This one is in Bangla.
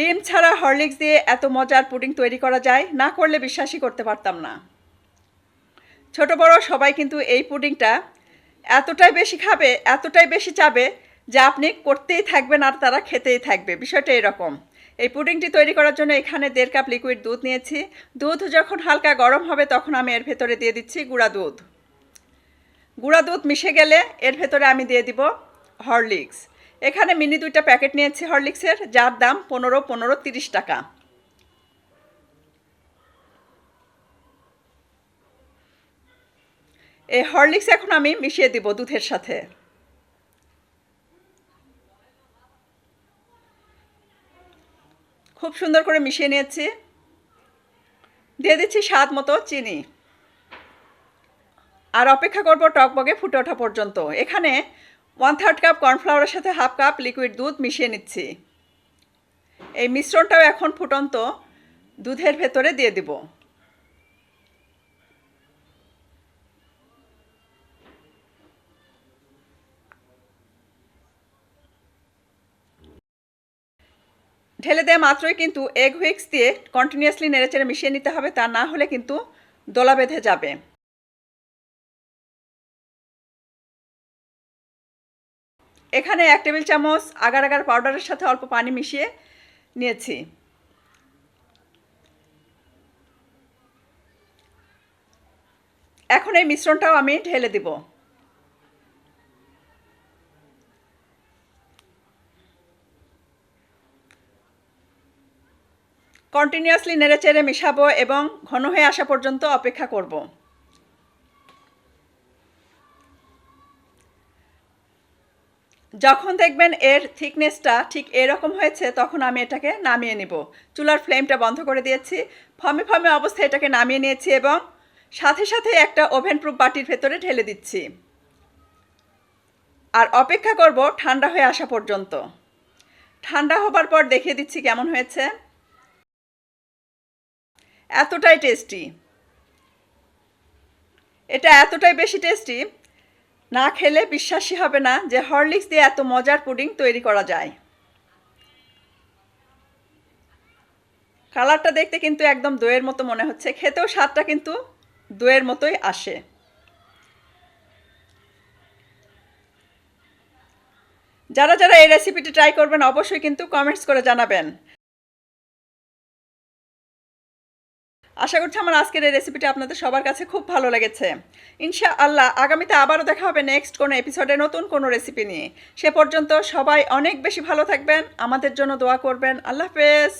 ডিম ছাড়া হরলিক্স দিয়ে এত মজার পুডিং তৈরি করা যায়? না করলে বিশ্বাসই করতে পারতাম না। ছোট বড় সবাই কিন্তু এই পুডিংটা এতটাই বেশি খাবে, এতটাই বেশি চাবে যে আপনি করতেই থাকবেন আর তারা খেতেই থাকবে। বিষয়টা এরকম। এই পুডিংটি তৈরি করার জন্য এখানে দেড় কাপ লিকুইড দুধ নিয়েছি। দুধ যখন হালকা গরম হবে তখন আমি এর ভেতরে দিয়ে দিচ্ছি গুঁড়া দুধ। গুঁড়া দুধ মিশে গেলে এর ভেতরে আমি দিয়ে দিব হরলিক্স। এখানে মিনি দুইটা প্যাকেট নিয়েছি হরলিক্সের, যার দাম পনেরো পনেরো, তিরিশ টাকা। এই হরলিক্স এখন আমি মিশিয়ে দিব দুধের সাথে। খুব সুন্দর করে মিশিয়ে নিয়েছি। দিয়ে দিচ্ছি স্বাদ মতো চিনি। আর অপেক্ষা করব টকবগে ফুটে ওঠা পর্যন্ত। এখানে ওয়ান থার্ড কাপ কর্নফ্লাওয়ারের সাথে হাফ কাপ লিকুইড দুধ মিশিয়ে নিচ্ছি। এই মিশ্রণটাও এখন ফুটন্ত দুধের ভেতরে দিয়ে দিব। ঢেলে দেওয়া মাত্রই কিন্তু এগ হুইক্স দিয়ে কন্টিনিউয়াসলি নেড়েচেড়ে মিশিয়ে নিতে হবে, তা না হলে কিন্তু দোলা বেঁধে যাবে। এখানে এক টেবিল চামচ আগার আগার পাউডারের সাথে অল্প পানি মিশিয়ে নিয়েছি। এখন এই মিশ্রণটাও আমি ঢেলে দিব। কন্টিনিউয়াসলি নেড়েচেড়ে মিশাবো এবং ঘন হয়ে আসা পর্যন্ত অপেক্ষা করব। যখন দেখবেন এর থিকনেসটা ঠিক এরকম হয়েছে, তখন আমি এটাকে নামিয়ে নিব। চুলার ফ্লেমটা বন্ধ করে দিয়েছি। ফমে ফমে অবস্থায় এটাকে নামিয়ে নিয়েছি এবং সাথে সাথে একটা ওভেন প্রুফ বাটির ভেতরে ঢেলে দিচ্ছি। আর অপেক্ষা করব ঠান্ডা হয়ে আসা পর্যন্ত। ঠান্ডা হবার পর দেখিয়ে দিচ্ছি কেমন হয়েছে। এতটাই টেস্টি। এটা এতটাই বেশি টেস্টি না খেলে বিশ্বাসই হবে না যে হরলিক্স দিয়ে এত মজার পুডিং তৈরি করা যায়। কালারটা দেখতে কিন্তু একদম দইয়ের মতো মনে হচ্ছে। খেতেও স্বাদটা কিন্তু দইয়ের মতোই আসে। যারা যারা এই রেসিপিটি ট্রাই করবেন, অবশ্যই কিন্তু কমেন্টস করে জানাবেন। আশা করছি আমার আজকের এই রেসিপিটি আপনাদের সবার কাছে খুব ভালো লেগেছে। ইনশা আল্লাহ আগামীতে আবারও দেখা হবে নেক্সট কোনো এপিসোডে নতুন কোনো রেসিপি নিয়ে। সে পর্যন্ত সবাই অনেক বেশি ভালো থাকবেন, আমাদের জন্য দোয়া করবেন। আল্লাহ হাফেজ।